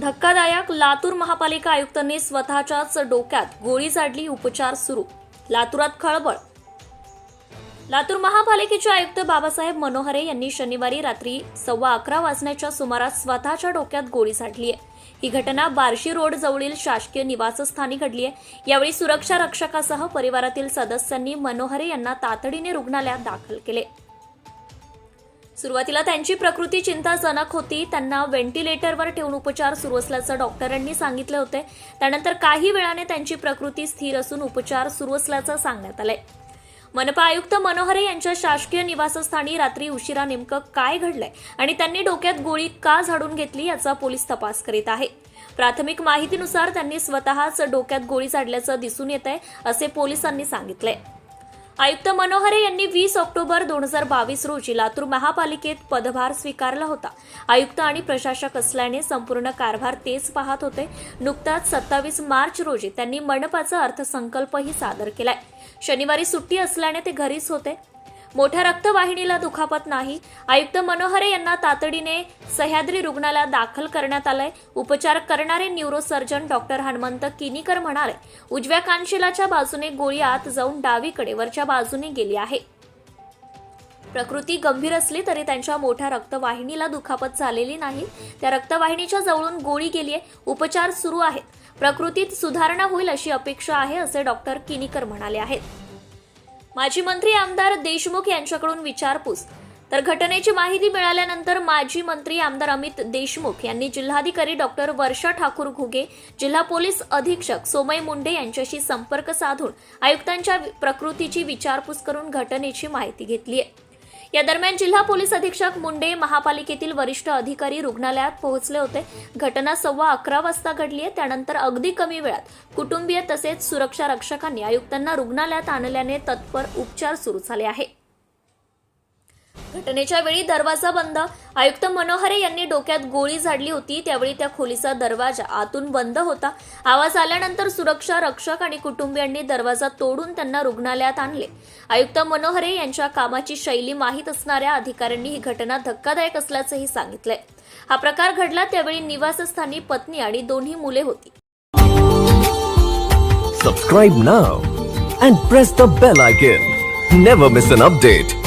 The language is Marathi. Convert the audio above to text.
धक्कादायक लातूर महापालिका आयुक्तांनी स्वतःच्याच डोक्यात गोळी झाडली उपचार सुरू. लातूरात खळबळ. लातूर महापालिकेचे आयुक्त बाबासाहेब मनोहरे यांनी शनिवारी रात्री सव्वा अकरा वाजण्याच्या सुमारास स्वतःच्या डोक्यात गोळी झाडली आहे. ही घटना बार्शी रोड जवळील शासकीय निवासस्थानी घडली आहे. यावेळी सुरक्षा रक्षकासह परिवारातील सदस्यांनी मनोहरे यांना तातडीने रुग्णालयात दाखल केले. सुरुवातीला त्यांची प्रकृती चिंताजनक होती. त्यांना व्हेंटिलेटरवर ठेवून उपचार सुरू असल्याचं डॉक्टरांनी सांगितले होते. त्यानंतर काही वेळाने त्यांची प्रकृती स्थिर असून उपचार सुरू असल्याचं सांगण्यात आलंय. मनपा आयुक्त मनोहरे यांच्या शासकीय निवासस्थानी रात्री उशिरा नेमकं काय घडलंय आणि त्यांनी डोक्यात गोळी का झाडून घेतली याचा पोलीस तपास करीत आहे. प्राथमिक माहितीनुसार त्यांनी स्वतःच डोक्यात गोळी झाडल्याचं दिसून येत आहे असे पोलिसांनी सांगितलंय. आयुक्त मनोहरे यांनी वीस ऑक्टोबर दोन हजार बावीस रोजी लातूर महापालिकेत पदभार स्वीकारला होता. आयुक्त आणि प्रशासक असल्याने संपूर्ण कारभार तेच पाहत होते. नुकताच सत्तावीस मार्च रोजी त्यांनी मनपाचा अर्थसंकल्पही सादर केलाय. शनिवारी सुट्टी असल्याने ते घरीच होते. मोठ्या रक्तवाहिनीला दुखापत नाही. आयुक्त मनोहरे यांना तातडीने सह्याद्री रुग्णालयात दाखल करण्यात आलंय. उपचार करणारे न्यूरोसर्जन डॉक्टर हनुमंत किनीकर म्हणाले उजव्या कानशिलाच्या बाजूने गोळी आत जाऊन डावीकडे वरच्या बाजूने गेली आहे. प्रकृती गंभीर असली तरी त्यांच्या मोठ्या रक्तवाहिनीला दुखापत झालेली नाही. त्या रक्तवाहिनीच्या जवळून गोळी गेली आहे. उपचार सुरू आहेत. प्रकृतीत सुधारणा होईल अशी अपेक्षा आहे असे डॉक्टर किनीकर म्हणाले आहेत. माजी मंत्री आमदार देशमुख यांच्याकडून विचारपूस. तर घटनेची माहिती मिळाल्यानंतर माजी मंत्री आमदार अमित देशमुख यांनी जिल्हाधिकारी डॉक्टर वर्षा ठाकूर घुगे जिल्हा पोलीस अधीक्षक सोमय मुंडे यांच्याशी संपर्क साधून आयुक्तांच्या प्रकृतीची विचारपूस करून घटनेची माहिती घेतली आहे या दरम्यान जिल्हा पोलीस अधीक्षक मुंडे महापालिकेतील वरिष्ठ अधिकारी रुग्णालयात पोहोचले होते. घटना सव्वा अकरा वाजता घडली आहे. त्यानंतर अगदी कमी वेळात कुटुंबीय तसेच सुरक्षा रक्षकांनी आयुक्तांना रुग्णालयात आणल्याने तत्पर उपचार सुरू झाले आहे. घटनेच्या वेळी दरवाजा बंद. आयुक्त मनोहरे यांनी डोक्यात गोळी झाडली होती. त्यावेळी त्या खोलीचा दरवाजा आतून बंद होता. आवाज आल्यानंतर सुरक्षा रक्षक आणि कुटुंबियांनी दरवाजा तोडून त्यांना रुग्णालयात आणले. आयुक्त मनोहरे यांच्या कामाची शैली माहीत असणाऱ्या अधिकाऱ्यांनी ही घटना धक्कादायक असल्याचंही सांगितलंय. हा प्रकार घडला त्यावेळी निवासस्थानी पत्नी आणि दोन्ही मुले होती. Subscribe now and press the bell icon never miss an update